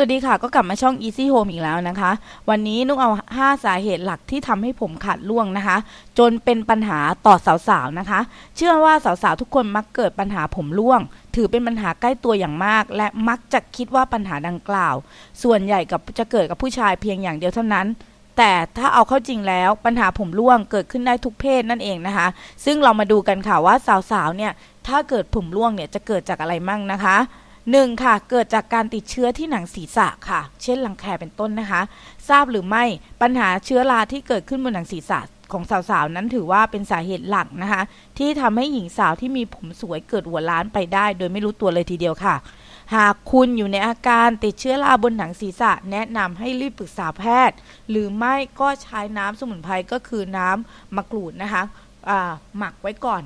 วัสดีค่ะก็กลับมาช่อง Easy Home อีกแล้วนะคะ วันนี้นุกเอา 5 สาเหตุหลักที่ทำให้ผมขาดร่วงนะคะ จนเป็นปัญหาต่อสาวๆนะคะ เชื่อว่าสาวๆทุกคนมักเกิดปัญหาผมร่วง ถือเป็นปัญหาใกล้ตัวอย่างมาก และมักจะคิดว่าปัญหาดังกล่าว ส่วนใหญ่กับจะเกิดกับผู้ชายเพียงอย่างเดียวเท่านั้น แต่ถ้าเอาเข้าจริงแล้วปัญหาผมร่วงเกิดขึ้นได้ทุกเพศนั่นเองนะคะ ซึ่งเรามาดูกันค่ะว่าสาวๆเนี่ยถ้าเกิดผมร่วงเนี่ยจะเกิดจากอะไรมั่งนะคะ หนึ่งค่ะ เกิดจากการติดเชื้อที่หนังศีรษะค่ะ เช่นรังแคเป็นต้นนะคะ ทราบหรือไม่ปัญหาเชื้อราที่เกิดขึ้นบนหนังศีรษะของสาวๆ นั้นถือว่าเป็นสาเหตุหลักนะคะ ที่ทำให้หญิงสาวที่มีผมสวยเกิดหัวล้านไปได้ โดยไม่รู้ตัวเลยทีเดียวค่ะ หากคุณอยู่ในอาการติดเชื้อราบนหนังศีรษะ แนะนำให้รีบปรึกษาแพทย์ หรือไม่ก็ใช้น้ำสมุนไพรก็คือน้ำมะกรูดนะคะหมักไว้ก่อน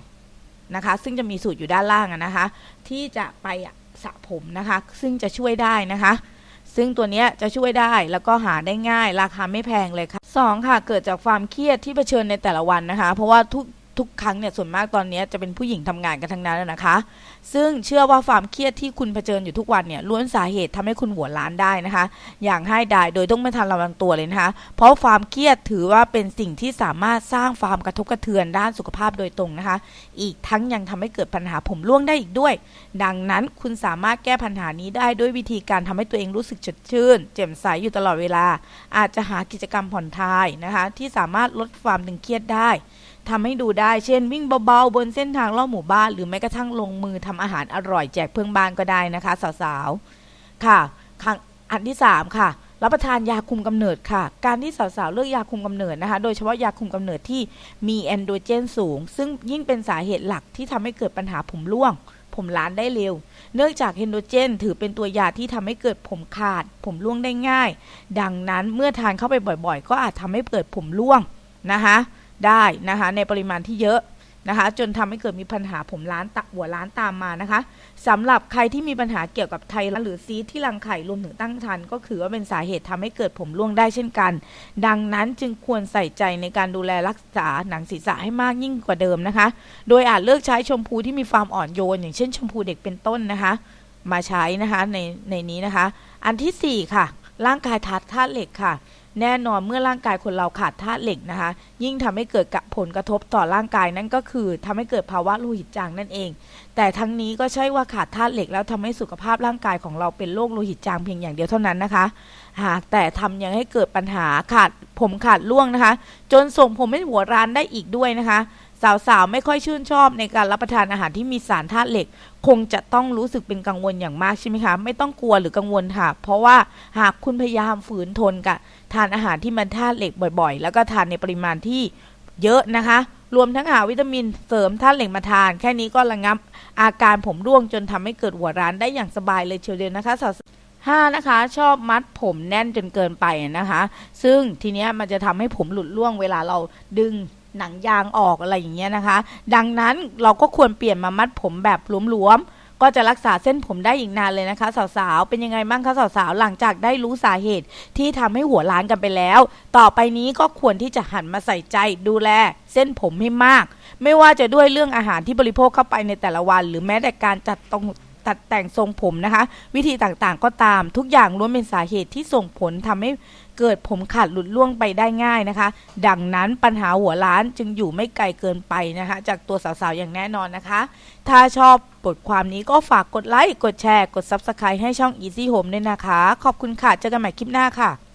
นะคะ ซึ่งจะมีสูตรอยู่ด้านล่างนะคะ ที่จะไปอะ สระผมนะคะ ซึ่งจะช่วยได้นะคะ ซึ่งตัวนี้จะช่วยได้แล้วก็หาได้ง่ายราคาไม่แพงเลยค่ะสองค่ะ เกิดจากความเครียดที่เผชิญในแต่ละวันนะคะ เพราะว่าทุก ทุกครั้งเนี่ยส่วนมากตอนนี้จะเป็นผู้หญิงทำงานกันทั้งนั้นนะคะ ซึ่งเชื่อว่าความเครียดที่คุณเผชิญอยู่ทุกวันเนี่ยล้วนสาเหตุทำให้คุณหัวล้านได้นะคะ อย่างให้ได้โดยต้องไม่ทันระวังตัวเลยนะคะ เพราะความเครียดถือว่าเป็นสิ่งที่สามารถสร้างความกระทบกระเทือนด้านสุขภาพโดยตรงนะคะ อีกทั้งยังทำให้เกิดปัญหาผมร่วงได้อีกด้วย ดังนั้นคุณสามารถแก้ปัญหานี้ได้ด้วยวิธีการทำให้ตัวเองรู้สึกสดชื่นแจ่มใสอยู่ตลอดเวลา อาจจะหากิจกรรมผ่อนคลายนะคะ ที่สามารถลดความตึงเครียดได้ ทำให้ดูได้ เช่น วิ่งเบาๆ บนเส้นทางรอบหมู่บ้าน หรือแม้กระทั่งลงมือทำอาหารอร่อยแจกเพื่อนบ้านก็ได้นะคะ สาวๆ ค่ะครั้งอันที่ 3 ค่ะรับประทานยาคุมกำเนิดค่ะ การที่สาวๆเลือกยาคุมกำเนิดนะคะ โดยเฉพาะยาคุมกำเนิดที่มีแอนโดรเจนสูง ซึ่งยิ่งเป็นสาเหตุหลักที่ทำให้เกิดปัญหาผมร่วง ผมล้านได้เร็ว เนื่องจากเฮนโดรเจน ถือเป็นตัวยาที่ทำให้เกิดผมขาด ผมร่วงได้ง่าย ดังนั้นเมื่อทานเข้าไปบ่อยๆ ก็อาจทำให้เกิดผมร่วงนะคะ ได้นะคะในปริมาณที่เยอะนะคะจนทำให้เกิดมีปัญหาผมล้านตะหัวล้านตามมานะคะสำหรับใครที่มีปัญหาเกี่ยวกับไทรหรือซีที่รังไข่รวมถึงตั้งครรภ์ก็คือว่าเป็นสาเหตุทำให้เกิดผมร่วงได้เช่นกัน ดังนั้นจึงควรใส่ใจในการดูแลรักษาหนังศีรษะให้มากยิ่งกว่าเดิมนะคะ โดยอาจเลือกใช้ชมพูที่มีความอ่อนโยน อย่างเช่นชมพูเด็กเป็นต้นนะคะ มาใช้นะคะในในนี้นะคะ อันที่สี่ค่ะ ร่างกายทัดธาตุเหล็กค่ะ แน่นอนเมื่อร่างกายคนเราขาดธาตุเหล็กนะคะ ยิ่งทำให้เกิดกผลกระทบต่อร่างกายนั่นก็คือทำให้เกิดภาวะโลหิตจางนั่นเอง แต่ทั้งนี้ก็ใช่ว่าขาดธาตุเหล็กแล้วทำให้สุขภาพร่างกายของเราเป็นโรคโลหิตจางเพียงอย่างเดียวเท่านั้นนะคะหากแต่ทำยังให้เกิดปัญหาขาดผมขาดร่วงนะคะ จนส่งผมให้หัวร้านได้อีกด้วยนะคะ สาวๆ ไม่ค่อยชื่นชอบในการรับประทานอาหารที่มีสารธาตุเหล็ก คงจะต้องรู้สึกเป็นกังวลอย่างมากใช่ไหมคะ ไม่ต้องกลัวหรือกังวลค่ะ เพราะว่าหากคุณพยายามฝืนทนกับทานอาหารที่มันธาตุเหล็กบ่อยๆ แล้วก็ทานในปริมาณที่เยอะนะคะ รวมทั้งหาวิตามินเสริมธาตุเหล็กมาทาน แค่นี้ก็ระงับ อาการผมร่วงจนทำให้เกิดหัวร้านได้อย่างสบายเลยเชียวเดียวนะคะสาวห้านะคะชอบมัดผมแน่นจนเกินไปนะคะ ซึ่งทีเนี้ยมันจะทำให้ผมหลุดร่วงเวลาเราดึง หนังยางออกอะไรอย่างเงี้ยนะคะ ดังนั้นเราก็ควรเปลี่ยนมามัดผมแบบหลวมๆ ก็จะรักษาเส้นผมได้อีกนานเลยนะคะ สาวๆ เป็นยังไงบ้างคะสาวๆ หลังจากได้รู้สาเหตุที่ทำให้หัวล้านกันไปแล้ว ต่อไปนี้ก็ควรที่จะหันมาใส่ใจดูแลเส้นผมให้มาก ไม่ว่าจะด้วยเรื่องอาหารที่บริโภคเข้าไปในแต่ละวัน หรือแม้แต่การจัดตรง ตัดแต่งทรงผมนะคะ วิธีต่างๆก็ตามทุกอย่างล้วนเป็นสาเหตุที่ส่งผลทำให้เกิดผมขาดหลุดล่วงไปได้ง่ายนะคะ ดังนั้นปัญหาหัวล้านจึงอยู่ไม่ไกลเกินไปนะคะ จากตัวสาวๆอย่างแน่นอนนะคะ ถ้าชอบบทความนี้ก็ฝากกดไลค์กดแชร์ กด Subscribe ให้ช่อง Easy Home ด้วยนะคะ ขอบคุณค่ะ เจอกันใหม่คลิปหน้าค่ะ